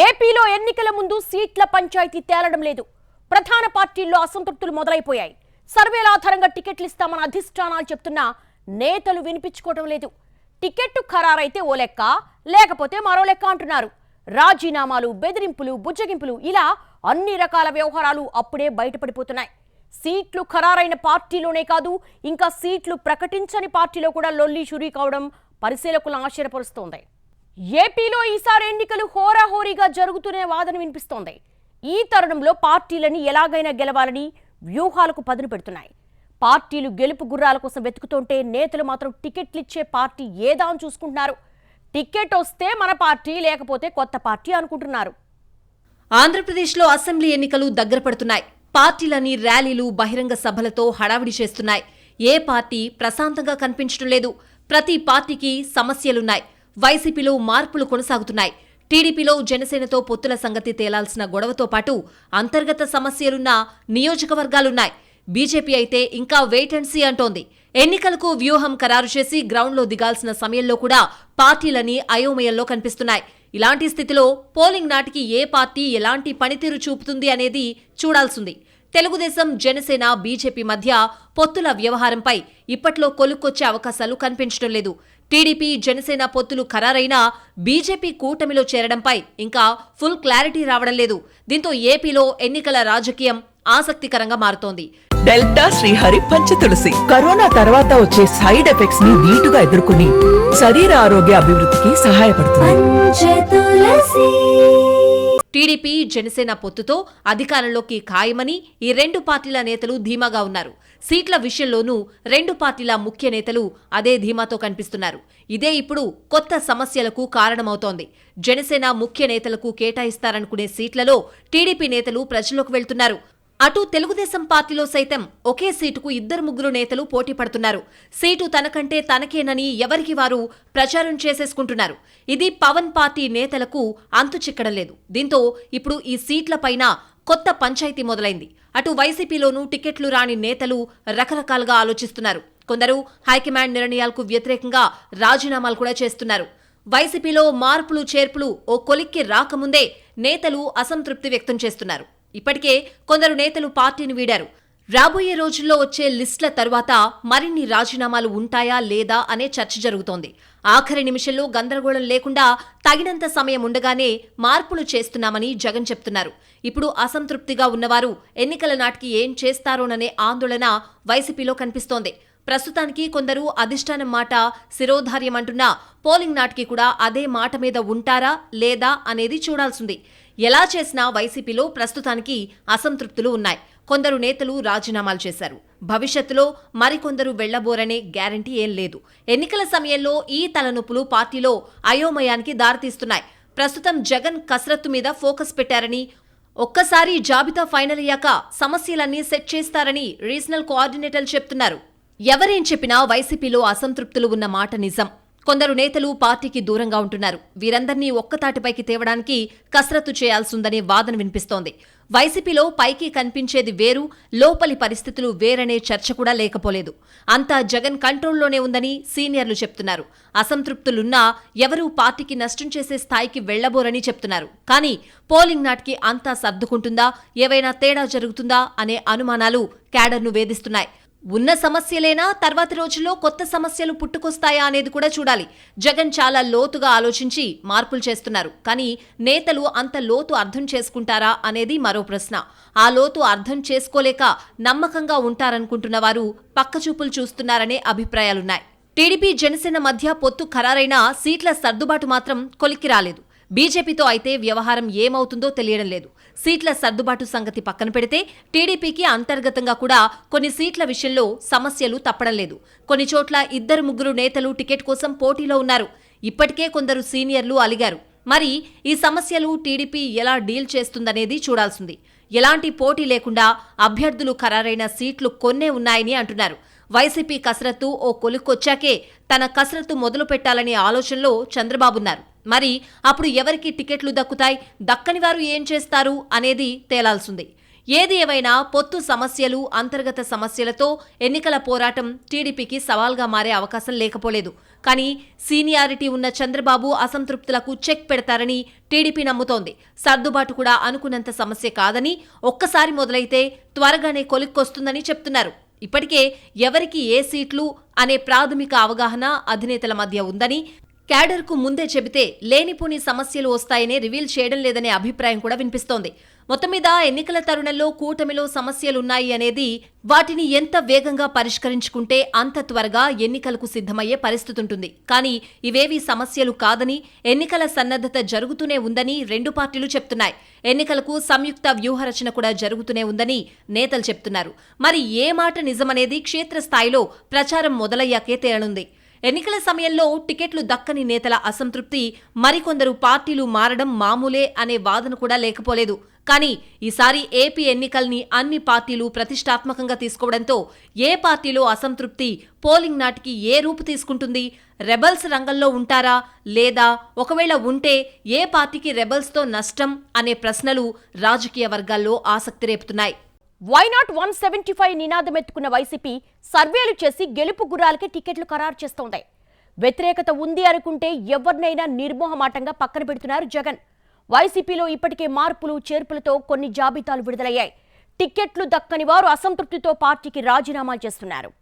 ఏపీలో ఎన్నికల ముందు సీట్ల పంచాయతీ తేలడం లేదు. ప్రధాన పార్టీల్లో అసంతృప్తులు మొదలైపోయాయి. సర్వేల ఆధారంగా టికెట్లు ఇస్తామని అధిష్టానాలు చెప్తున్నా నేతలు వినిపించుకోవడం లేదు. టికెట్టు ఖరారైతే ఓ లెక్క లేకపోతే మరో లెక్క అంటున్నారు. రాజీనామాలు బెదిరింపులు బుజ్జగింపులు ఇలా అన్ని రకాల వ్యవహారాలు అప్పుడే బయటపడిపోతున్నాయి. సీట్లు ఖరారైన పార్టీలోనే కాదు ఇంకా సీట్లు ప్రకటించని పార్టీలో కూడా లొల్లి షురీ కావడం పరిశీలకులను ఆశ్చర్యపరుస్తోంది. ఏపీలో ఈసారి ఎన్నికలు హోరాహోరీగా జరుగుతునే వాదన వినిపిస్తోంది. ఈ తరుణంలో పార్టీలని ఎలాగైనా గెలవాలని వ్యూహాలకు పదును పెడుతున్నాయి. పార్టీలు గెలుపు గుర్రాల కోసం వెతుకుతుంటే నేతలు మాత్రం టికెట్లు ఇచ్చే పార్టీ ఏదా అని చూసుకుంటున్నారు. టికెట్ వస్తే మన పార్టీ లేకపోతే కొత్త పార్టీ అనుకుంటున్నారు. ఆంధ్రప్రదేశ్లో అసెంబ్లీ ఎన్నికలు దగ్గర పడుతున్నాయి. పార్టీలని ర్యాలీలు బహిరంగ సభలతో హడావిడి చేస్తున్నాయి. ఏ పార్టీ ప్రశాంతంగా కనిపించడం లేదు. ప్రతి పార్టీకి సమస్యలున్నాయి. వైసీపీలో మార్పులు కొనసాగుతున్నాయి. టీడీపీలో జనసేనతో పొత్తుల సంగతి తేలాల్సిన గొడవతో పాటు అంతర్గత సమస్యలున్న నియోజకవర్గాలున్నాయి. బీజేపీ అయితే ఇంకా వెయిట్ అండ్ సీ అంటోంది. ఎన్నికలకు వ్యూహం ఖరారు చేసి గ్రౌండ్లో దిగాల్సిన సమయంలో కూడా పార్టీలని అయోమయంలో కనిపిస్తున్నాయి. ఇలాంటి స్థితిలో పోలింగ్ నాటికి ఏ పార్టీ ఎలాంటి పనితీరు చూపుతుంది అనేది చూడాల్సింది. తెలుగుదేశం జనసేన బీజేపీ మధ్య పొత్తుల వ్యవహారంపై ఇప్పట్లో కొలుక్కొచ్చే అవకాశాలు కనిపించడం లేదు. టీడీపీ జనసేన పొత్తులు ఖరారైనా బీజేపీ కూటమిలో చేరడంపై ఇంకా ఫుల్ క్లారిటీ రావడం లేదు. దీంతో ఏపీలో ఎన్నికల రాజకీయం ఆసక్తికరంగా మారుతోంది. డెల్టా శ్రీహరి పంచతులసి కరోనా తర్వాత వచ్చే సైడ్ ఎఫెక్ట్స్ని నీటుగా ఎదుర్కొని శరీర ఆరోగ్య అభివృద్ధికి సహాయపడుతుంది టీడీపీ జనసేన పొత్తుతో అధికారంలోకి ఖాయమని ఈ రెండు పార్టీల నేతలు ధీమాగా ఉన్నారు. సీట్ల విషయంలోనూ రెండు పార్టీల ముఖ్య నేతలు అదే ధీమాతో కనిపిస్తున్నారు. ఇదే ఇప్పుడు కొత్త సమస్యలకు కారణమవుతోంది. జనసేన ముఖ్య నేతలకు కేటాయిస్తారనుకునే సీట్లలో టీడీపీ నేతలు ప్రజల్లోకి వెళ్తున్నారు. అటు తెలుగుదేశం పార్టీలో సైతం ఒకే సీటుకు ఇద్దరు ముగ్గురు నేతలు పోటీ పడుతున్నారు. సీటు తనకంటే తనకేనని ఎవరికి వారు ప్రచారం చేసేసుకుంటున్నారు. ఇది పవన్ పార్టీ నేతలకు అంతు చిక్కడం లేదు. దీంతో ఇప్పుడు ఈ సీట్లపైన కొత్త పంచాయతీ మొదలైంది. అటు వైసీపీలోనూ టికెట్లు రాని నేతలు రకరకాలుగా ఆలోచిస్తున్నారు. కొందరు హైకమాండ్ నిర్ణయాలకు వ్యతిరేకంగా రాజీనామాలు కూడా చేస్తున్నారు. వైసీపీలో మార్పులు చేర్పులు ఓ కొలిక్కి రాకముందే నేతలు అసంతృప్తి వ్యక్తం చేస్తున్నారు. ఇప్పటికే కొందరు నేతలు పార్టీని వీడారు. రాబోయే రోజుల్లో వచ్చే లిస్టుల తర్వాత మరిన్ని రాజీనామాలు ఉంటాయా లేదా అనే చర్చ జరుగుతోంది. ఆఖరి నిమిషంలో గందరగోళం లేకుండా తగినంత సమయం ఉండగానే మార్పులు చేస్తున్నామని జగన్ చెప్తున్నారు. ఇప్పుడు అసంతృప్తిగా ఉన్నవారు ఎన్నికల నాటికి ఏం చేస్తారోననే ఆందోళన వైసీపీలో కనిపిస్తోంది. ప్రస్తుతానికి కొందరు అధిష్టానం మాట శిరోధార్యమంటున్నా పోలింగ్ నాటికి కూడా అదే మాట మీద ఉంటారా లేదా అనేది చూడాల్సింది. ఎలా చేసినా వైసీపీలో ప్రస్తుతానికి అసంతృప్తులు ఉన్నాయి. కొందరు నేతలు రాజీనామాలు చేశారు. భవిష్యత్తులో మరికొందరు వెళ్ళబోరనే గ్యారంటీ ఏం లేదు. ఎన్నికల సమయంలో ఈ తలనొప్పులు పార్టీలో అయోమయానికి దారితీస్తున్నాయి. ప్రస్తుతం జగన్ కసరత్తు మీద ఫోకస్ పెట్టారని ఒక్కసారి జాబితా ఫైనల్ అయ్యాక సమస్యలన్నీ సెట్ చేస్తారని రీజనల్ కోఆర్డినేటర్లు చెప్తున్నారు. ఎవరేం చెప్పినా వైసీపీలో అసంతృప్తులు ఉన్న మాట నిజం. కొందరు నేతలు పార్టీకి దూరంగా ఉంటున్నారు. వీరందరినీ ఒక్కతాటిపైకి తేవడానికి కసరత్తు చేయాల్సిందనే వాదన వినిపిస్తోంది. వైసీపీలో పైకి కనిపించేది వేరు లోపలి పరిస్థితులు వేరనే చర్చ కూడా లేకపోలేదు. అంతా జగన్ కంట్రోల్లోనే ఉందని సీనియర్లు చెప్తున్నారు. అసంతృప్తులున్నా ఎవరూ పార్టీకి నష్టం చేసే స్థాయికి వెళ్ళబోరని చెప్తున్నారు. కానీ పోలింగ్ నాటికి అంతా సర్దుకుంటుందా? ఏవైనా తేడా జరుగుతుందా? అనే అనుమానాలు క్యాడర్ను వేధిస్తున్నాయి. ఉన్న సమస్యలేనా? తర్వాతి రోజుల్లో కొత్త సమస్యలు పుట్టుకొస్తాయా అనేది కూడా చూడాలి. జగన్ చాలా లోతుగా ఆలోచించి మార్పులు చేస్తున్నారు. కానీ నేతలు అంత లోతు అర్థం చేసుకుంటారా అనేది మరో ప్రశ్న. ఆ లోతు అర్థం చేసుకోలేక నమ్మకంగా ఉంటారనుకుంటున్న వారు పక్కచూపులు చూస్తున్నారనే అభిప్రాయాలున్నాయి. టీడీపీ జనసేన మధ్య పొత్తు ఖరారైన సీట్ల సర్దుబాటు మాత్రం కొలిక్కి రాలేదు. బీజేపీతో అయితే వ్యవహారం ఏమవుతుందో తెలియడం లేదు. సీట్ల సర్దుబాటు సంగతి పక్కన పెడితే టీడీపీకి అంతర్గతంగా కూడా కొన్ని సీట్ల విషయంలో సమస్యలు తప్పడం లేదు. కొన్ని చోట్ల ఇద్దరు ముగ్గురు నేతలు టికెట్ కోసం పోటీలో ఉన్నారు. ఇప్పటికే కొందరు సీనియర్లు అలిగారు. మరి ఈ సమస్యలు టీడీపీ ఎలా డీల్ చేస్తుందనేది చూడాల్సింది. ఎలాంటి పోటీ లేకుండా అభ్యర్థులు ఖరారైన సీట్లు కొన్నే ఉన్నాయని అంటున్నారు. వైసీపీ కసరత్తు ఓ కొలుక్కొచ్చాకే తన కసరత్తు మొదలు పెట్టాలనే ఆలోచనలో చంద్రబాబున్నారు మరి అప్పుడు ఎవరికి టికెట్లు దక్కుతాయి? దక్కని వారు ఏం చేస్తారు అనేది తేలాల్సింది. ఏది ఏవైనా పొత్తు సమస్యలు అంతర్గత సమస్యలతో ఎన్నికల పోరాటం టీడీపీకి సవాల్గా మారే అవకాశం లేకపోలేదు. కానీ సీనియారిటీ ఉన్న చంద్రబాబు అసంతృప్తులకు చెక్ పెడతారని టీడీపీ నమ్ముతోంది. సర్దుబాటు కూడా అనుకున్నంత సమస్య కాదని ఒక్కసారి మొదలైతే త్వరగానే కొలిక్కొస్తుందని చెప్తున్నారు. ఇప్పటికే ఎవరికి ఏ సీట్లు అనే ప్రాథమిక అవగాహన అధినేతల మధ్య ఉందని క్యాడర్కు ముందే చెబితే లేనిపోని సమస్యలు వస్తాయని రివీల్ చేయడం లేదనే అభిప్రాయం కూడా వినిపిస్తోంది. మొత్తం మీద ఎన్నికల తరుణంలో కూటమిలో సమస్యలున్నాయి అనేది వాటిని ఎంత వేగంగా పరిష్కరించుకుంటే అంత త్వరగా ఎన్నికలకు సిద్ధమయ్యే పరిస్థితి ఉంటుంది కానీ ఇవేవి సమస్యలు కాదని ఎన్నికల సన్నద్ధత జరుగుతూనే ఉందని రెండు పార్టీలు చెప్తున్నాయి. ఎన్నికలకు సంయుక్త వ్యూహరచన కూడా జరుగుతూనే ఉందని నేతలు చెప్తున్నారు. మరి ఏ మాట నిజమనేది క్షేత్రస్థాయిలో ప్రచారం మొదలయ్యాకే తేలనుంది. ఎన్నికల సమయంలో టికెట్లు దక్కని నేతల అసంతృప్తి మరికొందరు పార్టీలు మారడం మామూలే అనే వాదన కూడా లేకపోలేదు. కానీ ఈసారి ఏపీ ఎన్నికల్ని అన్ని పార్టీలు ప్రతిష్టాత్మకంగా తీసుకోవడంతో ఏ పార్టీలో అసంతృప్తి పోలింగ్ నాటికి ఏ రూపు తీసుకుంటుంది? రెబల్స్ రంగంలో ఉంటారా? లేదా ఒకవేళ ఉంటే ఏ పార్టీకి రెబల్స్తో నష్టం? అనే ప్రశ్నలు రాజకీయ వర్గాల్లో ఆసక్తి రేపుతున్నాయి. Why not one seventy five నినాదం ఎత్తుకున్న వైసీపీ సర్వేలు చేసి గెలుపు గుర్రాలకి టికెట్లు ఖరారు చేస్తోంది. వ్యతిరేకత ఉంది అనుకుంటే ఎవరినైనా నిర్మోహమాటంగా పక్కన పెడుతున్నారు జగన్. వైసీపీలో ఇప్పటికే మార్పులు చేర్పులతో కొన్ని జాబితాలు విడుదలయ్యాయి. టిక్కెట్లు దక్కని వారు అసంతృప్తితో పార్టీకి రాజీనామా చేస్తున్నారు.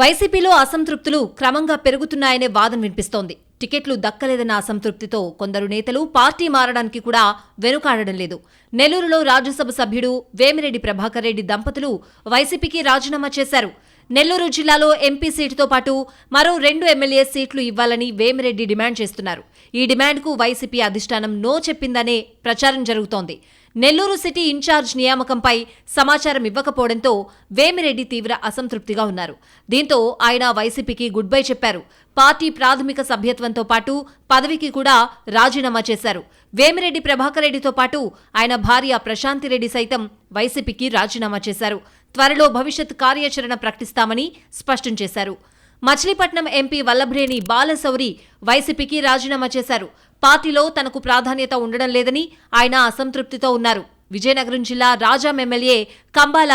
వైసీపీలో అసంతృప్తులు క్రమంగా పెరుగుతున్నాయనే వాదన వినిపిస్తోంది. టికెట్లు దక్కలేదన్న అసంతృప్తితో కొందరు నేతలు పార్టీ మారడానికి కూడా వెనుకాడడం లేదు. నెల్లూరులో రాజ్యసభ సభ్యుడు వేమిరెడ్డి ప్రభాకర్ రెడ్డి దంపతులు వైసీపీకి రాజీనామా చేశారు. నెల్లూరు జిల్లాలో ఎంపీ సీటుతో పాటు మరో రెండు ఎమ్మెల్యే సీట్లు ఇవ్వాలని వేమిరెడ్డి డిమాండ్ చేస్తున్నారు. ఈ డిమాండ్కు వైసీపీ అధిష్టానం నో చెప్పిందనే ప్రచారం జరుగుతోంది. నెల్లూరు సిటీ ఇన్ఛార్జ్ నియామకంపై సమాచారం ఇవ్వకపోవడంతో వేమిరెడ్డి తీవ్ర అసంతృప్తిగా ఉన్నారు. దీంతో ఆయన వైసీపీకి గుడ్ బై చెప్పారు. పార్టీ ప్రాథమిక సభ్యత్వంతో పాటు పదవికి కూడా రాజీనామా చేశారు. వేమిరెడ్డి ప్రభాకర్ రెడ్డితో పాటు ఆయన భార్య ప్రశాంతిరెడ్డి సైతం వైసీపీకి రాజీనామా చేశారు. త్వరలో భవిష్యత్ కార్యాచరణ ప్రకటిస్తామని స్పష్టం చేశారు. మచిలీపట్నం ఎంపీ వల్లభ్రేణి బాలశౌరి వైసీపీకి రాజీనామా చేశారు. పార్టీలో తనకు ప్రాధాన్యత ఉండడం లేదని ఆయన అసంతృప్తితో ఉన్నారు. విజయనగరం జిల్లా రాజాం ఎమ్మెల్యే కంబాల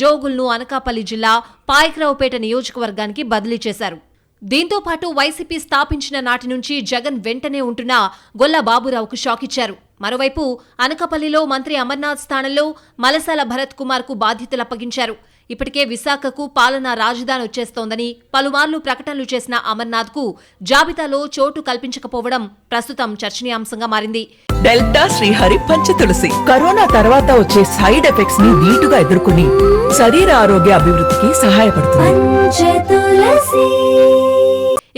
జోగుల్ను అనకాపల్లి జిల్లా పాయకరావుపేట నియోజకవర్గానికి బదిలీ చేశారు. దీంతో పాటు వైసీపీ స్థాపించిన నాటి నుంచి జగన్ వెంటనే ఉంటున్న గొల్ల బాబురావుకు షాక్ ఇచ్చారు. మరోవైపు అనకపల్లిలో మంత్రి అమర్నాథ్ స్థానంలో మలసాల భరత్ కుమార్కు బాధ్యతలు అప్పగించారు. ఇప్పటికే విశాఖకు పాలనా రాజధాని వచ్చేస్తోందని పలుమార్లు ప్రకటనలు చేసిన అమర్నాథ్కు జాబితాలో చోటు కల్పించకపోవడం ప్రస్తుతం చర్చనీయాంశంగా మారింది. డెల్టా శ్రీహరి పంచ తులసి కరోనా తర్వాత వచ్చే సైడ్ ఎఫెక్ట్స్ని ధీటుగా ఎదుర్కొని శరీర ఆరోగ్య అభివృద్ధికి సహాయపడుతుంది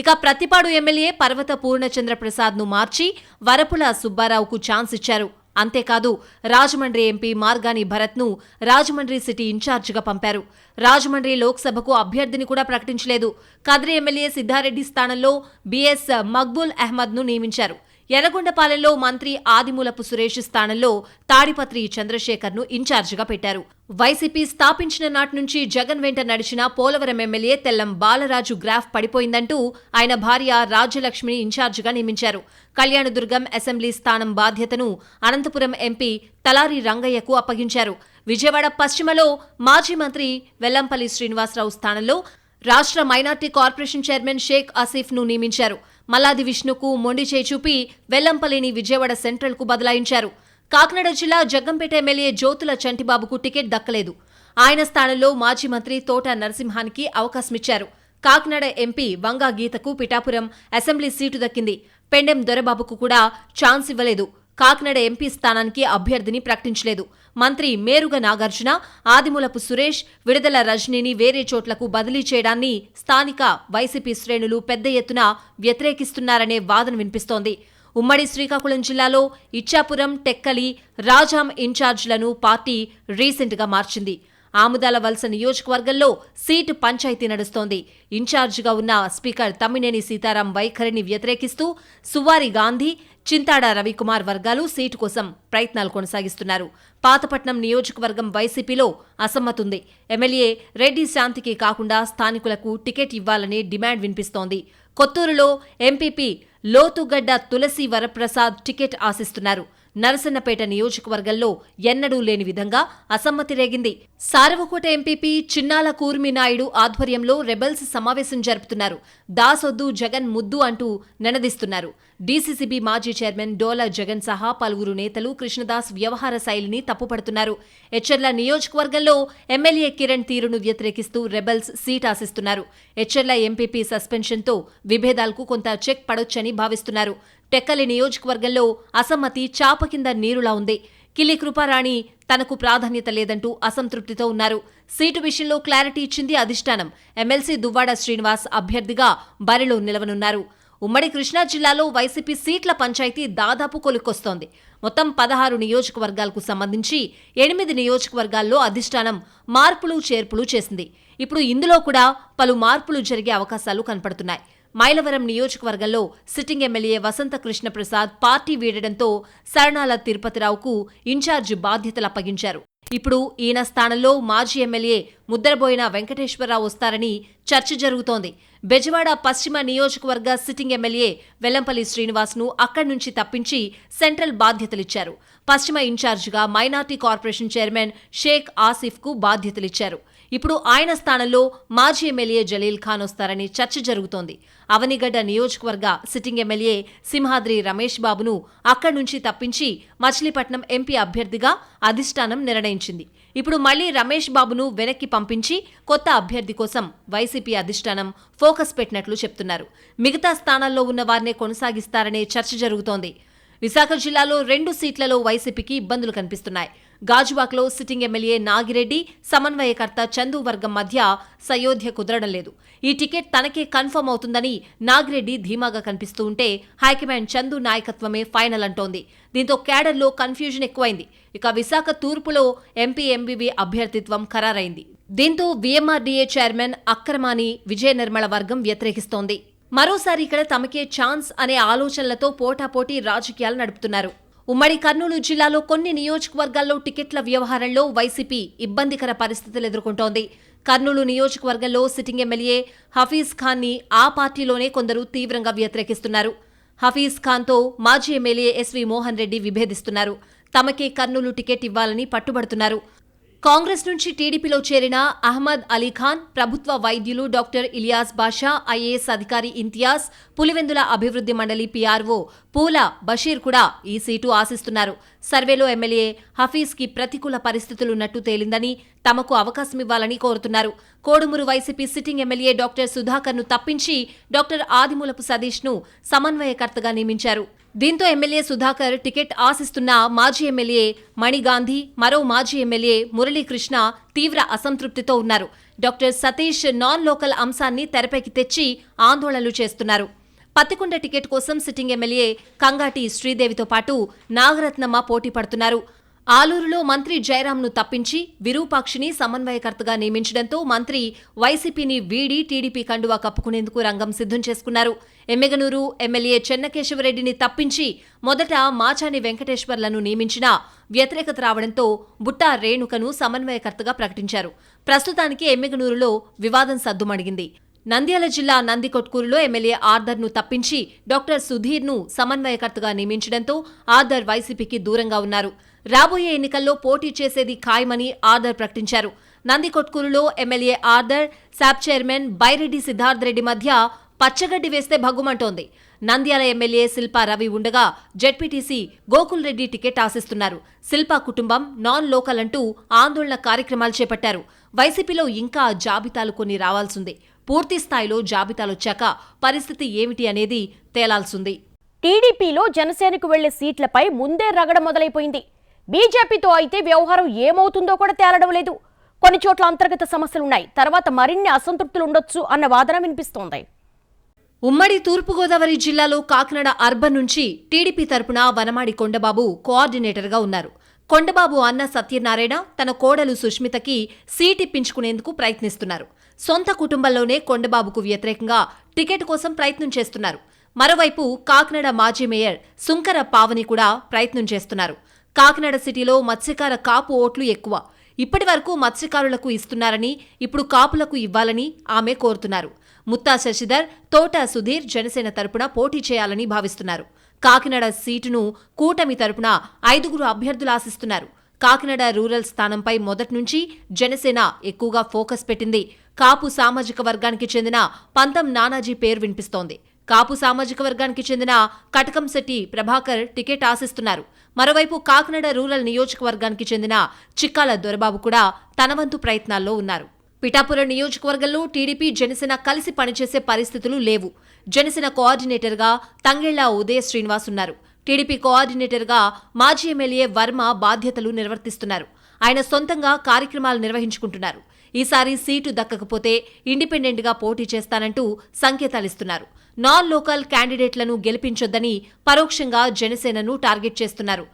ఇక ప్రతిపాడు ఎమ్మెల్యే పర్వత పూర్ణచంద్ర ప్రసాద్ను మార్చి వరపుల సుబ్బారావుకు ఛాన్స్ ఇచ్చారు. అంతేకాదు రాజమండ్రి ఎంపీ మార్గాని భరత్ను రాజమండ్రి సిటీ ఇన్ఛార్జిగా పంపారు. రాజమండ్రి లోక్సభకు అభ్యర్థిని కూడా ప్రకటించలేదు. కద్రి ఎమ్మెల్యే సిద్ధారెడ్డి స్థానంలో బీఎస్ మక్బూల్ అహ్మద్ను నియమించారు. ఎర్రగొండపాలెంలో మంత్రి ఆదిమూలపు సురేష్ స్థానంలో తాడిపత్రి చంద్రశేఖర్ను ఇన్ఛార్జిగా పెట్టారు. వైసీపీ స్థాపించిన నాటి నుంచి జగన్ వెంట నడిచిన పోలవరం ఎమ్మెల్యే తెల్లం బాలరాజు గ్రాఫ్ పడిపోయిందంటూ ఆయన భార్య రాజ్యలక్ష్మిని ఇన్ఛార్జిగా నియమించారు. కళ్యాణదుర్గం అసెంబ్లీ స్థానం బాధ్యతను అనంతపురం ఎంపీ తలారి రంగయ్యకు అప్పగించారు. విజయవాడ పశ్చిమలో మాజీ మంత్రి వెల్లంపల్లి శ్రీనివాసరావు స్థానంలో రాష్ట్ర మైనార్టీ కార్పొరేషన్ చైర్మన్ షేక్ ఆసిఫ్ను నియమించారు. మల్లాది విష్ణుకు మొండి చేయి చూపి వెల్లంపల్లిని విజయవాడ సెంట్రల్కు బదలాయించారు. కాకినాడ జిల్లా జగ్గంపేట ఎమ్మెల్యే జ్యోతుల చంటిబాబుకు టికెట్ దక్కలేదు. ఆయన స్థానంలో మాజీ మంత్రి తోట నరసింహానికి అవకాశమిచ్చారు. కాకినాడ ఎంపీ వంగా గీతకు పిఠాపురం అసెంబ్లీ సీటు దక్కింది. పెండెం దొరబాబుకు కూడా ఛాన్స్ ఇవ్వలేదు. కాకినాడ ఎంపీ స్థానానికి అభ్యర్థిని ప్రకటించలేదు. మంత్రి మేరుగ నాగార్జున ఆదిమూలపు సురేష్ విడుదల రజనీని వేరే చోట్లకు బదిలీ చేయడాన్ని స్థానిక వైసీపీ శ్రేణులు పెద్ద ఎత్తున వ్యతిరేకిస్తున్నారనే వాదన వినిపిస్తోంది. ఉమ్మడి శ్రీకాకుళం జిల్లాలో ఇచ్చాపురం టెక్కలి రాజాం ఇన్ఛార్జ్లను పార్టీ రీసెంట్గా మార్చింది. ఆముదాల వలస నియోజకవర్గంలో సీటు పంచాయతీ నడుస్తోంది. ఇన్ఛార్జిగా ఉన్న స్పీకర్ తమ్మినేని సీతారాం వైఖరిని వ్యతిరేకిస్తూ సువారి గాంధీ చింతాడ రవికుమార్ వర్గాలు సీటు కోసం ప్రయత్నాలు కొనసాగిస్తున్నారు. పాతపట్నం నియోజకవర్గం వైసీపీలో అసమ్మతుంది. ఎమ్మెల్యే రెడ్డి శాంతికి కాకుండా స్థానికులకు టికెట్ ఇవ్వాలనే డిమాండ్ వినిపిస్తోంది. కొత్తూరులో ఎంపీపీ లోతుగడ్డ తులసి వరప్రసాద్ టికెట్ ఆశిస్తున్నారు. నరసన్నపేట నియోజకవర్గంలో ఎన్నడూ లేని విధంగా అసమ్మతి రేగింది. సారవకోట ఎంపీపీ చిన్నాల కూర్మి నాయుడు ఆధ్వర్యంలో రెబల్స్ సమావేశం జరుపుతున్నారు. దాసొద్దు జగన్ ముద్దు అంటూ నినదిస్తున్నారు. డీసీసీబీ మాజీ చైర్మన్ డోలా జగన్ సహా పలువురు నేతలు కృష్ణదాస్ వ్యవహార శైలిని తప్పుపడుతున్నారు. ఎచ్చర్ల నియోజకవర్గంలో ఎమ్మెల్యే కిరణ్ తీరును వ్యతిరేకిస్తూ రెబల్స్ సీట్ ఆశిస్తున్నారు. ఎచ్చర్ల ఎంపీపీ సస్పెన్షన్తో విభేదాలకు కొంత చెక్ పడొచ్చని భావిస్తున్నారు. టెక్కలి నియోజకవర్గంలో అసమ్మతి చాప కింద నీరులా ఉంది. కిలి కృపారాణి తనకు ప్రాధాన్యత లేదంటూ అసంతృప్తితో ఉన్నారు. సీటు విషయంలో క్లారిటీ ఇచ్చింది అధిష్టానం. ఎమ్మెల్సీ దువ్వాడ శ్రీనివాస్ అభ్యర్థిగా బరిలో నిలవనున్నారు. ఉమ్మడి కృష్ణా జిల్లాలో వైసీపీ సీట్ల పంచాయతీ దాదాపు కొలుక్కొస్తోంది మొత్తం పదహారు నియోజకవర్గాలకు సంబంధించి ఎనిమిది నియోజకవర్గాల్లో అధిష్టానం మార్పులు చేర్పులు చేసింది. ఇప్పుడు ఇందులో కూడా పలు మార్పులు జరిగే అవకాశాలు కనపడుతున్నాయి. మైలవరం నియోజకవర్గంలో sitting MLA Vasantha Krishna Prasad party వీడడంతో Saranala తిరుపతిరావుకు ఇన్ఛార్జ్ బాధ్యతలు అప్పగించారు. ఇప్పుడు ఈయన స్థానంలో మాజీ ఎమ్మెల్యే ముద్దరబోయిన వెంకటేశ్వరరావు వస్తారని చర్చ జరుగుతోంది. బెజవాడ పశ్చిమ నియోజకవర్గ సిట్టింగ్ ఎమ్మెల్యే వెల్లంపల్లి శ్రీనివాస్ను అక్కడి నుంచి తప్పించి సెంట్రల్ బాధ్యతలిచ్చారు. పశ్చిమ ఇన్ఛార్జిగా మైనార్టీ కార్పొరేషన్ చైర్మన్ షేక్ ఆసిఫ్కు బాధ్యతలిచ్చారు. ఇప్పుడు ఆయన స్థానంలో మాజీ ఎమ్మెల్యే జలీల్ ఖాన్ వస్తారని చర్చ జరుగుతోంది. అవనిగడ్డ నియోజకవర్గ సిట్టింగ్ ఎమ్మెల్యే సింహాద్రి రమేష్ బాబును అక్కడి నుంచి తప్పించి మచిలీపట్నం ఎంపీ అభ్యర్థిగా అధిష్టానం నిర్ణయించింది. ఇప్పుడు మళ్ళీ రమేష్ బాబును వెనక్కి పంపించి కొత్త అభ్యర్థి కోసం వైసీపీ అధిష్టానం ఫోకస్ పెట్టినట్లు చెప్తున్నారు. మిగతా స్థానాల్లో ఉన్న వారినే కొనసాగిస్తారనే చర్చ జరుగుతోంది. విశాఖ జిల్లాలో రెండు సీట్లలో వైసీపీకి ఇబ్బందులు కనిపిస్తున్నాయి. గాజువాక్లో సిట్టింగ్ ఎమ్మెల్యే నాగిరెడ్డి సమన్వయకర్త చందు వర్గం మధ్య సయోధ్య కుదరడం లేదు. ఈ టికెట్ తనకే కన్ఫర్మ్ అవుతుందని నాగిరెడ్డి ధీమాగా కనిపిస్తూ ఉంటే హైకమాండ్ చందు నాయకత్వమే ఫైనల్ అంటోంది. దీంతో క్యాడర్లో కన్ఫ్యూజన్ ఎక్కువైంది. ఇక విశాఖ తూర్పులో ఎంపీ ఎంబీబీ అభ్యర్థిత్వం ఖరారైంది. దీంతో వీఎంఆర్డీఏ చైర్మన్ అక్రమాని విజయ నిర్మల వర్గం వ్యతిరేకిస్తోంది. మరోసారి ఇక్కడ తమకే ఛాన్స్ అనే ఆలోచనలతో పోటాపోటీ రాజకీయాలు నడుపుతున్నారు. ఉమ్మడి కర్నూలు జిల్లాలో కొన్ని నియోజకవర్గాల్లో టికెట్ల వ్యవహారంలో వైసీపీ ఇబ్బందికర పరిస్థితులు ఎదుర్కొంటోంది. కర్నూలు నియోజకవర్గంలో సిట్టింగ్ ఎమ్మెల్యే హఫీజ్ ఖాన్ని ఆ పార్టీలోనే కొందరు తీవ్రంగా వ్యతిరేకిస్తున్నారు. హఫీజ్ ఖాన్తో మాజీ ఎమ్మెల్యే ఎస్వి మోహన్ రెడ్డి విభేదిస్తున్నారు. తమకే కర్నూలు టికెట్ ఇవ్వాలని పట్టుబడుతున్నారు. కాంగ్రెస్ నుంచి టీడీపీలో చేరిన అహ్మద్ అలీ ఖాన్ ప్రభుత్వ వైద్యులు డాక్టర్ ఇలియాస్ బాషా ఐఏఎస్ అధికారి ఇంతియాజ్ పులివెందుల అభివృద్ధి మండలి పీఆర్ఓ పూల బషీర్ కూడా ఈ సీటు ఆశిస్తున్నారు. సర్వేలో ఎమ్మెల్యే హఫీజ్కి ప్రతికూల పరిస్థితులున్నట్టు తేలిందని తమకు అవకాశం ఇవ్వాలని కోరుతున్నారు. Kodumur YCP sitting MLA doctor సుధాకర్ను తప్పించి డాక్టర్ ఆదిమూలపు సతీష్ను సమన్వయకర్తగా నియమించారు. దీంతో ఎమ్మెల్యే సుధాకర్ టికెట్ ఆశిస్తున్న మాజీ ఎమ్మెల్యే మణిగాంధీ మరో మాజీ ఎమ్మెల్యే మురళీకృష్ణ తీవ్ర అసంతృప్తితో ఉన్నారు. డాక్టర్ సతీష్ నాన్ లోకల్ అంశాన్ని తెరపైకి తెచ్చి ఆందోళనలు చేస్తున్నారు. పత్తికొండ టికెట్ కోసం సిట్టింగ్ ఎమ్మెల్యే కంగాటి శ్రీదేవితో పాటు నాగరత్నమ్మ పోటీ పడుతున్నారు. ఆలూరులో మంత్రి జయరాంను తప్పించి విరూపాక్షిని సమన్వయకర్తగా నియమించడంతో మంత్రి వైసీపీని వీడి టీడీపీ కండువా కప్పుకునేందుకు రంగం సిద్ధం చేసుకున్నారు. ఎమ్మెగనూరు ఎమ్మెల్యే చెన్నకేశవరెడ్డిని తప్పించి మొదట మాచాని వెంకటేశ్వర్లను నియమించినా వ్యతిరేకత రావడంతో బుట్టా రేణుకను సమన్వయకర్తగా ప్రకటించారు. ప్రస్తుతానికి ఎమ్మెగనూరులో వివాదం సద్దుమణిగింది. నంద్యాల జిల్లా నందికొట్కూరులో ఎమ్మెల్యే ఆర్దర్ను తప్పించి డాక్టర్ సుధీర్ను సమన్వయకర్తగా నియమించడంతో ఆర్దర్ వైసీపీకి దూరంగా ఉన్నారు. రాబోయే ఎన్నికల్లో పోటీ చేసేది ఖాయమని ఆర్దర్ ప్రకటించారు. నందికొట్కూరులో MLA Arthur SAAP chairman Byreddy Siddharth Reddy మధ్య పచ్చగడ్డి వేస్తే భగ్గుమంటోంది. నంద్యాల ఎమ్మెల్యే శిల్పా రవి ఉండగా జెడ్పీటీసీ గోకుల్ రెడ్డి టికెట్ ఆశిస్తున్నారు. శిల్పా కుటుంబం నాన్ లోకల్ అంటూ ఆందోళన కార్యక్రమాలు చేపట్టారు. వైసీపీలో ఇంకా జాబితాలు కొన్ని రావాల్సింది. పూర్తి స్థాయిలో జాబితాలొచ్చాక పరిస్థితి ఏమిటి అనేది తేలాల్సింది. టీడీపీలో జనసేనకు వెళ్ళే సీట్లపై ముందే రగడ మొదలైపోయింది. బీజేపీతో అయితే వ్యవహారం ఏమవుతుందో కూడా తేలడం లేదు. కొన్ని చోట్ల అంతర్గత సమస్యలున్నాయి. తర్వాత మరిన్ని అసంతృప్తులు ఉండొచ్చు అన్న వాదన వినిపిస్తోంది. ఉమ్మడి తూర్పుగోదావరి జిల్లాలో కాకినాడ అర్బన్ నుంచి టీడీపీ తరపున వనమాడి కొండబాబు కోఆర్డినేటర్గా ఉన్నారు. కొండబాబు అన్న సత్యనారాయణ తన కోడలు సుష్మితకి సీట్ ఇప్పించుకునేందుకు ప్రయత్నిస్తున్నారు. సొంత కుటుంబంలోనే కొండబాబుకు వ్యతిరేకంగా టికెట్ కోసం ప్రయత్నం చేస్తున్నారు. మరోవైపు కాకినాడ మాజీ మేయర్ సుంకర పావని కూడా ప్రయత్నం చేస్తున్నారు. కాకినాడ సిటీలో మత్స్యకార కాపు ఓట్లు ఎక్కువ. ఇప్పటి వరకు మత్స్యకారులకు ఇస్తున్నారని ఇప్పుడు కాపులకు ఇవ్వాలని ఆమె కోరుతున్నారు. ముత్తా శశిధర్ తోట సుధీర్ జనసేన తరపున పోటీ చేయాలని భావిస్తున్నారు. కాకినాడ సీటును కూటమి తరపున ఐదుగురు అభ్యర్థులు ఆశిస్తున్నారు. కాకినాడ రూరల్ స్థానంపై మొదటి నుంచి జనసేన ఎక్కువగా ఫోకస్ పెట్టింది. కాపు సామాజిక వర్గానికి చెందిన పంతం నానాజీ పేరు వినిపిస్తోంది. కాపు సామాజిక వర్గానికి చెందిన కటకంశెట్టి ప్రభాకర్ టికెట్ ఆశిస్తున్నారు. మరోవైపు కాకినాడ రూరల్ నియోజకవర్గానికి చెందిన చిక్కాల దొరబాబు కూడా తనవంతు ప్రయత్నాల్లో ఉన్నారు. పిఠాపురం నియోజకవర్గంలో టీడీపీ జనసేన కలిసి పనిచేసే పరిస్థితులు లేవు. జనసేన కోఆర్డినేటర్గా తంగెళ్ళ ఉదయ శ్రీనివాస్ ఉన్నారు. టీడీపీ కోఆర్డినేటర్గా మాజీ ఎమ్మెల్యే వర్మ బాధ్యతలు నిర్వర్తిస్తున్నారు. ఆయన సొంతంగా కార్యక్రమాలు నిర్వహించుకుంటున్నారు. ఈసారి సీటు దక్కకపోతే ఇండిపెండెంట్గా పోటీ చేస్తానంటూ సంకేతాలిస్తున్నారు. నాన్ లోకల్ క్యాండిడేట్లను గెలిపించొద్దని పరోక్షంగా జనసేనను టార్గెట్ చేస్తున్నారు.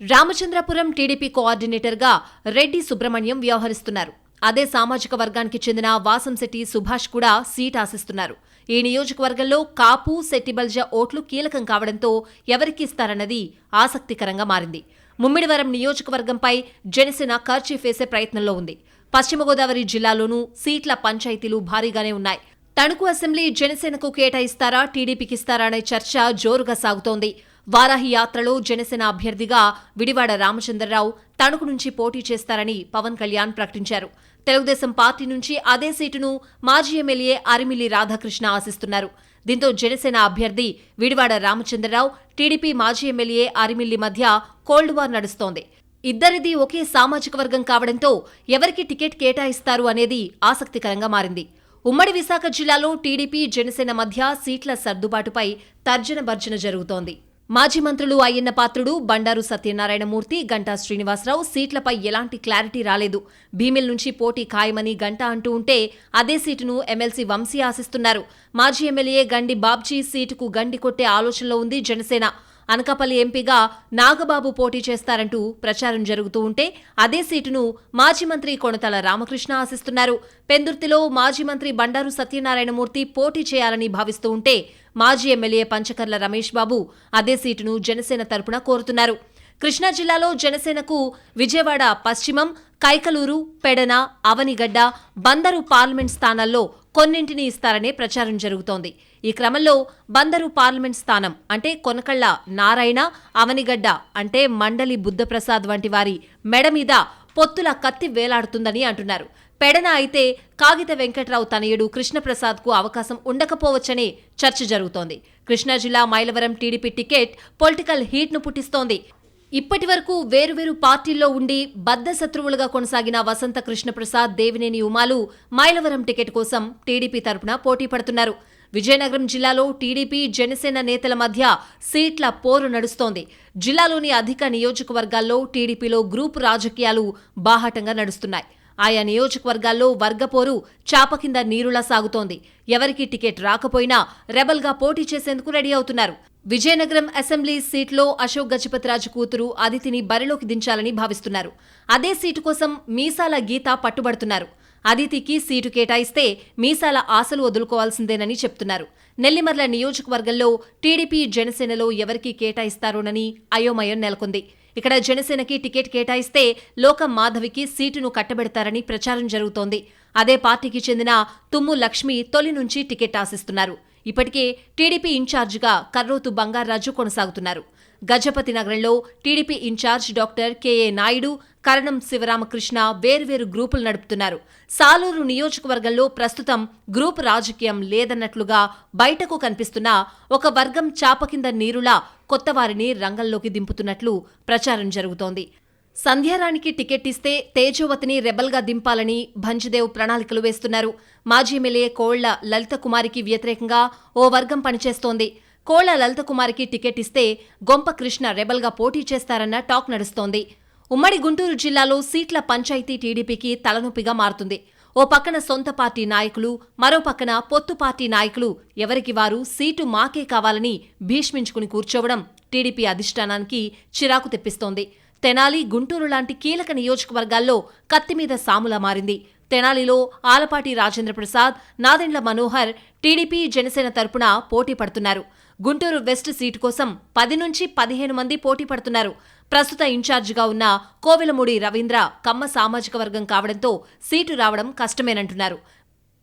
రామచంద్రపురం టీడీపీ కోఆర్డినేటర్గా రెడ్డి సుబ్రహ్మణ్యం వ్యవహరిస్తున్నారు. అదే సామాజిక వర్గానికి చెందిన వాసంశెట్టి సుభాష్ కూడా సీట్ ఆశిస్తున్నారు. ఈ నియోజకవర్గంలో కాపు సెట్టిబల్జ ఓట్లు కీలకం కావడంతో ఎవరికి ఇస్తారన్నది ఆసక్తికరంగా మారింది. ముమ్మిడివరం నియోజకవర్గంపై జనసేన ఖర్చీఫ్ వేసే ప్రయత్నంలో ఉంది. పశ్చిమ గోదావరి జిల్లాలోనూ సీట్ల పంచాయతీలు భారీగానే ఉన్నాయి. తణుకు అసెంబ్లీ జనసేనకు కేటాయిస్తారా టీడీపీకి ఇస్తారా అనే చర్చ జోరుగా సాగుతోంది. వారాహి యాత్రలో జనసేన అభ్యర్థిగా విడివాడ రామచంద్రరావు తణుకు నుంచి పోటీ చేస్తారని పవన్ కళ్యాణ్ ప్రకటించారు. తెలుగుదేశం పార్టీ నుంచి అదే సీటును మాజీ ఎమ్మెల్యే అరిమిల్లి రాధాకృష్ణ ఆశిస్తున్నారు. దీంతో జనసేన అభ్యర్థి విడివాడ రామచంద్రరావు టీడీపీ మాజీ ఎమ్మెల్యే అరిమిల్లి మధ్య కోల్డ్ వార్ నడుస్తోంది. ఇద్దరిది ఒకే సామాజిక వర్గం కావడంతో ఎవరికి టికెట్ కేటాయిస్తారు అనేది ఆసక్తికరంగా మారింది. ఉమ్మడి విశాఖ జిల్లాలో టీడీపీ జనసేన మధ్య సీట్ల సర్దుబాటుపై తర్జన భర్జన జరుగుతోంది. మాజీ మంత్రులు అయ్యన్న పాత్రుడు బండారు సత్యనారాయణమూర్తి గంటా శ్రీనివాసరావు సీట్లపై ఎలాంటి క్లారిటీ రాలేదు. భీమిల్ నుంచి పోటీ ఖాయమని గంటా అంటూ ఉంటే అదే సీటును ఎమ్మెల్సీ వంశీ ఆశిస్తున్నారు. మాజీ ఎమ్మెల్యే గండి బాబ్జీ సీటుకు గండి కొట్టే ఆలోచనలో ఉంది జనసేన. అనకాపల్లి ఎంపీగా నాగబాబు పోటీ చేస్తారంటూ ప్రచారం జరుగుతూ ఉంటే అదే సీటును మాజీ మంత్రి కొణతల రామకృష్ణ ఆశిస్తున్నారు. పెందుర్తిలో మాజీ మంత్రి బండారు సత్యనారాయణమూర్తి పోటీ చేయాలని భావిస్తూ ఉంటే మాజీ ఎమ్మెల్యే పంచకర్ల రమేష్ బాబు అదే సీటును జనసేన తరపున కోరుతున్నారు. కృష్ణా జిల్లాలో జనసేనకు విజయవాడ పశ్చిమం కైకలూరు పెడన అవనిగడ్డ బందరు పార్లమెంట్ స్థానాల్లో కొన్నింటిని ఇస్తారనే ప్రచారం జరుగుతోంది. ఈ క్రమంలో బందరు పార్లమెంట్ స్థానం అంటే కొనకళ్ళ నారాయణ అవనిగడ్డ అంటే మండలి బుద్ధప్రసాద్ వంటి వారి మెడ మీద పొత్తుల కత్తి వేలాడుతుందని అంటున్నారు. పెడన అయితే కాగిత వెంకట్రావు తనయుడు కృష్ణప్రసాద్కు అవకాశం ఉండకపోవచ్చనే చర్చ జరుగుతోంది. కృష్ణా జిల్లా మైలవరం టీడీపీ టికెట్ పొలిటికల్ హీట్ను పుట్టిస్తోంది. ఇప్పటి వరకు వేరువేరు పార్టీల్లో ఉండి బద్ద శత్రువులుగా కొనసాగిన వసంత కృష్ణప్రసాద్ దేవినేని ఉమాలు మైలవరం టికెట్ కోసం టీడీపీ తరపున పోటీ పడుతున్నారు. విజయనగరం జిల్లాలో టీడీపీ జనసేన నేతల మధ్య సీట్ల పోరు నడుస్తోంది. జిల్లాలోని అధిక నియోజకవర్గాల్లో టీడీపీలో గ్రూపు రాజకీయాలు బాహాటంగా నడుస్తున్నాయి. ఆయా నియోజకవర్గాల్లో వర్గపోరు చాప కింద నీరులా సాగుతోంది. ఎవరికి టికెట్ రాకపోయినా రెబల్గా పోటీ చేసేందుకు రెడీ అవుతున్నారు. విజయనగరం అసెంబ్లీ సీట్లో అశోక్ గజపతిరాజు కూతురు అదితిని బరిలోకి దించాలని భావిస్తున్నారు. అదే సీటు కోసం మీసాల గీత పట్టుబడుతున్నారు. అదితికి సీటు కేటాయిస్తే మీసాల ఆశలు వదులుకోవాల్సిందేనని చెప్తున్నారు. నెల్లిమర్ల నియోజకవర్గంలో టీడీపీ జనసేనలో ఎవరికి కేటాయిస్తారోనని అయోమయం నెలకొంది. ఇక్కడ జనసేనకి టికెట్ కేటాయిస్తే లోక మాధవికి సీటును కట్టబెడతారని ప్రచారం జరుగుతోంది. అదే పార్టీకి చెందిన తుమ్ము లక్ష్మి తొలి నుంచి టికెట్ ఆశిస్తున్నారు. ఇప్పటికే టీడీపీ ఇన్ఛార్జిగా కర్రోతు బంగారాజు కొనసాగుతున్నారు. గజపతి నగరంలో TDP incharge doctor KA Naidu Karanam Sivaramakrishna వేర్వేరు గ్రూపులు నడుపుతున్నారు. సాలూరు నియోజకవర్గంలో ప్రస్తుతం గ్రూప్ రాజకీయం లేదన్నట్లుగా బయటకు కనిపిస్తున్న ఒక వర్గం చాప కింద నీరులా కొత్తవారిని రంగంలోకి దింపుతున్నట్లు ప్రచారం జరుగుతోంది. సంధ్యారానికి టికెట్ ఇస్తే తేజోవతిని రెబల్గా దింపాలని భంజదేవ్ ప్రణాళికలు వేస్తున్నారు. మాజీ ఎమ్మెల్యే కోళ్ళ లలిత కుమారికి వ్యతిరేకంగా ఓ వర్గం పనిచేస్తోంది. కోళ్ళ లలిత కుమారికి టికెట్ ఇస్తే గొంప కృష్ణ రెబల్గా పోటీ చేస్తారన్న టాక్ నడుస్తోంది. ఉమ్మడి గుంటూరు జిల్లాలో సీట్ల పంచాయతీ టీడీపీకి తలనొప్పిగా మారుతుంది. ఓ పక్కన సొంత పార్టీ నాయకులు మరో పక్కన పొత్తు పార్టీ నాయకులు ఎవరికి వారు సీటు మాకే కావాలని భీష్మించుకుని కూర్చోవడం టీడీపీ అధిష్టానానికి చిరాకు తెప్పిస్తోంది. తెనాలి గుంటూరు లాంటి కీలక నియోజకవర్గాల్లో కత్తిమీద సాములా మారింది. తెనాలిలో ఆలపాటి రాజేంద్ర ప్రసాద్ నాదెండ్ల మనోహర్ టీడీపీ జనసేన తరపున పోటీ పడుతున్నారు. గుంటూరు వెస్ట్ సీటు కోసం పది నుంచి పదిహేను మంది పోటీ పడుతున్నారు. ప్రస్తుత ఇన్ఛార్జిగా ఉన్న కోవెలమూడి రవీంద్ర కమ్మ సామాజిక వర్గం కావడంతో సీటు రావడం కష్టమేనంటున్నారు.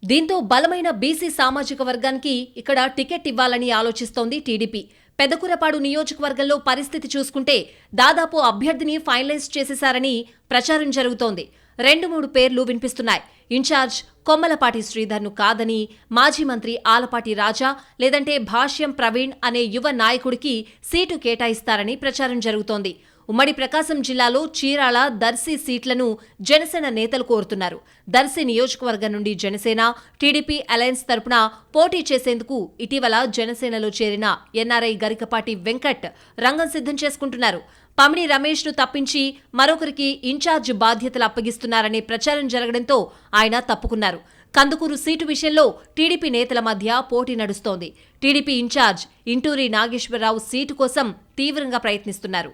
దీంతో బలమైన బీసీ సామాజిక వర్గానికి ఇక్కడ టికెట్ ఇవ్వాలని ఆలోచిస్తోంది టీడీపీ. పెదకురపాడు నియోజకవర్గంలో పరిస్థితి చూసుకుంటే దాదాపు అభ్యర్థిని ఫైనలైజ్ చేసేశారని ప్రచారం జరుగుతోంది. రెండు మూడు పేర్లు వినిపిస్తున్నాయి. ఇన్ఛార్జ్ కొమ్మలపాటి శ్రీధర్ను కాదని మాజీ మంత్రి ఆలపాటి రాజా లేదంటే భాష్యం ప్రవీణ్ అనే యువ నాయకుడికి సీటు కేటాయిస్తారని ప్రచారం జరుగుతోంది. ఉమ్మడి ప్రకాశం జిల్లాలో చీరాల దర్శి సీట్లను జనసేన నేతలు కోరుతున్నారు. దర్శి నియోజకవర్గం నుండి జనసేన టీడీపీ అలయన్స్ తరపున పోటీ చేసేందుకు ఇటీవల జనసేనలో చేరిన ఎన్ఆర్ఐ గరికపాటి వెంకట్ రంగం సిద్ధం చేసుకుంటున్నారు. పమిడి రమేష్ను తప్పించి మరొకరికి ఇన్ఛార్జ్ బాధ్యతలు అప్పగిస్తున్నారనే ప్రచారం జరగడంతో ఆయన తప్పుకున్నారు. కందుకూరు సీటు విషయంలో టీడీపీ నేతల మధ్య పోటీ నడుస్తోంది. TDP incharge Inturi Nageswararao seat కోసం తీవ్రంగా ప్రయత్నిస్తున్నారు.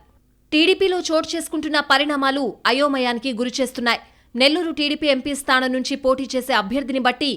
టీడీపీలో చోటు చేసుకుంటున్న పరిణామాలు అయోమయానికి గురిచేస్తున్నాయి నెల్లూరు టీడీపీ ఎంపీ స్థానం నుంచి పోటీ చేసే అభ్యర్థిని బట్టి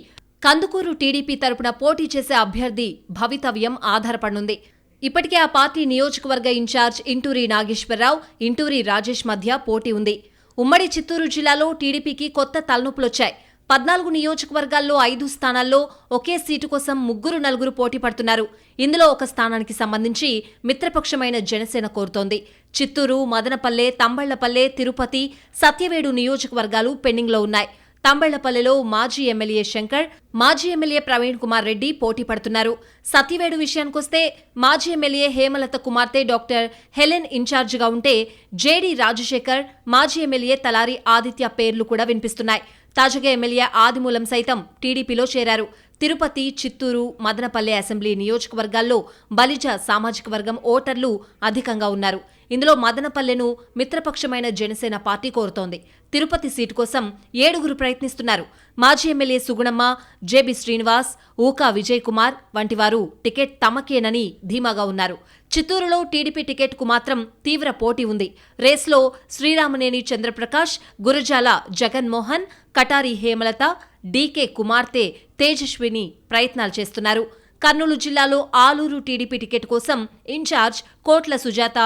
కందుకూరు టీడీపీ తరపున పోటీ చేసే అభ్యర్థి భవితవ్యం ఆధారపడనుంది. ఇప్పటికే ఆ పార్టీ నియోజకవర్గ ఇన్ఛార్జ్ ఇంటూరి నాగేశ్వరరావు ఇంటూరి రాజేష్ మధ్య పోటీ ఉంది. ఉమ్మడి చిత్తూరు జిల్లాలో టీడీపీకి కొత్త తలనొప్పులొచ్చాయి. పద్నాలుగు నియోజకవర్గాల్లో ఐదు స్థానాల్లో ఒకే సీటు కోసం ముగ్గురు నలుగురు పోటీ పడుతున్నారు. ఇందులో ఒక స్థానానికి సంబంధించి మిత్రపక్షమైన జనసేన కోరుతోంది. చిత్తూరు మదనపల్లె తంబళ్ళపల్లె తిరుపతి సత్యవేడు నియోజకవర్గాలు పెండింగ్లో ఉన్నాయి. తంబళ్ళపల్లెలో మాజీ ఎమ్మెల్యే శంకర్ మాజీ ఎమ్మెల్యే ప్రవీణ్ కుమార్ రెడ్డి పోటీ పడుతున్నారు. సత్యవేడు విషయానికొస్తే మాజీ ఎమ్మెల్యే హేమలత కుమార్తె డాక్టర్ హెలెన్ ఇన్ఛార్జిగా ఉంటే జేడీ రాజశేఖర్ మాజీ ఎమ్మెల్యే తలారి ఆదిత్య పేర్లు కూడా వినిపిస్తున్నాయి. తాజాగా ఎమ్మెల్యే ఆదిమూలం సైతం టీడీపీలో చేరారు. తిరుపతి చిత్తూరు మదనపల్లె అసెంబ్లీ నియోజకవర్గాల్లో బలిజ సామాజిక వర్గం ఓటర్లు అధికంగా ఉన్నారు. ఇందులో మదనపల్లెను మిత్రపక్షమైన జనసేన పార్టీ కోరుతోంది. తిరుపతి సీటు కోసం ఏడుగురు ప్రయత్నిస్తున్నారు. మాజీ ఎమ్మెల్యే సుగుణమ్మ జేబి శ్రీనివాస్ ఊకా విజయ్ కుమార్ వంటి వారు టికెట్ తమకేనని ధీమాగా ఉన్నారు. చిత్తూరులో టీడీపీ టికెట్కు మాత్రం తీవ్ర పోటీ ఉంది. రేస్లో శ్రీరామనేని చంద్రప్రకాష్ గురజాల జగన్మోహన్ కటారి హేమలత డీకే కుమార్తె తేజస్విని ప్రయత్నాలు చేస్తున్నారు. కర్నూలు జిల్లాలో ఆలూరు టీడీపీ టికెట్ కోసం ఇన్ఛార్జ్ కోట్ల సుజాత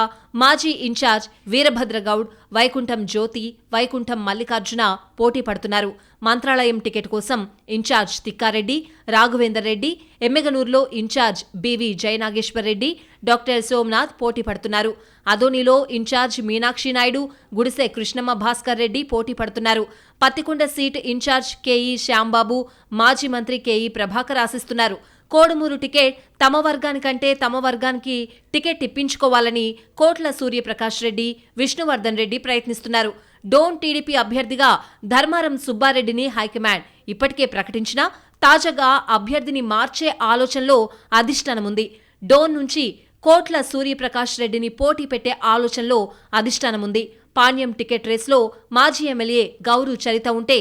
మాజీ ఇన్ఛార్జ్ వీరభద్రగౌడ్ వైకుంఠం జ్యోతి వైకుంఠం మల్లికార్జున పోటీ పడుతున్నారు. మంత్రాలయం టికెట్ కోసం incharge Tikkareddy Raghavender Reddy ఎమ్మెగనూరులో incharge BV Jayanageswar Reddy doctor Somanath పోటీ పడుతున్నారు. అదోనిలో ఇన్ఛార్జ్ మీనాక్షి నాయుడు గుడిసె కృష్ణమ్మ భాస్కర్ రెడ్డి పోటీ పడుతున్నారు. Pattikonda seat incharge KE Shyambabu మాజీ మంత్రి కేఈ ప్రభాకర్ ఆశిస్తున్నారు. కోడుమూరు టికెట్ తమ వర్గానికంటే తమ వర్గానికి టికెట్ ఇప్పించుకోవాలని కోట్ల సూర్యప్రకాష్ రెడ్డి విష్ణువర్ధన్ రెడ్డి ప్రయత్నిస్తున్నారు. డోన్ టీడీపీ అభ్యర్థిగా ధర్మారం సుబ్బారెడ్డిని హైకమాండ్. ఇప్పటికే ప్రకటించినా తాజాగా అభ్యర్థిని మార్చే ఆలోచనలో అధిష్టానముంది. డోన్ నుంచి కోట్ల సూర్యప్రకాష్ రెడ్డిని పోటీ పెట్టే ఆలోచనలో అధిష్టానముంది. పాణ్యం టికెట్ రేస్లో మాజీ ఎమ్మెల్యే గౌరు చరిత ఉంటే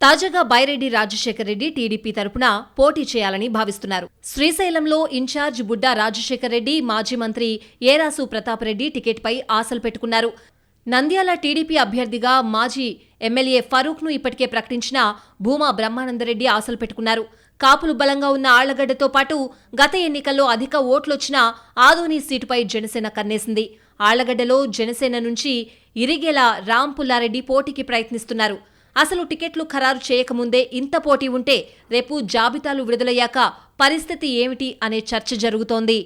తాజాగా బైరెడ్డి రాజశేఖర్ రెడ్డి టీడీపీ తరపున పోటీ చేయాలని భావిస్తున్నారు. శ్రీశైలంలో ఇన్ఛార్జ్ బుడ్డా రాజశేఖర్ రెడ్డి మాజీ మంత్రి ఏరాసు ప్రతాప్ రెడ్డి టికెట్పై ఆశలు పెట్టుకున్నారు. నంద్యాల టీడీపీ అభ్యర్థిగా మాజీ ఎమ్మెల్యే ఫరూక్ను ఇప్పటికే ప్రకటించిన భూమా బ్రహ్మానందరెడ్డి ఆశలు పెట్టుకున్నారు. కాపులు బలంగా ఉన్న ఆళ్ళగడ్డతో పాటు గత ఎన్నికల్లో అధిక ఓట్లొచ్చిన ఆదోని సీటుపై జనసేన కన్నేసింది. ఆళ్ళగడ్డలో జనసేన నుంచి ఇరిగేల రామ్ పుల్లారెడ్డి పోటీకి ప్రయత్నిస్తున్నారు. అసలు టికెట్లు ఖరారు చేయకముందే ఇంత పోటీ ఉంటే రేపు జాబితాలు విడుదలయ్యాక పరిస్థితి ఏమిటి అనే చర్చ జరుగుతోంది.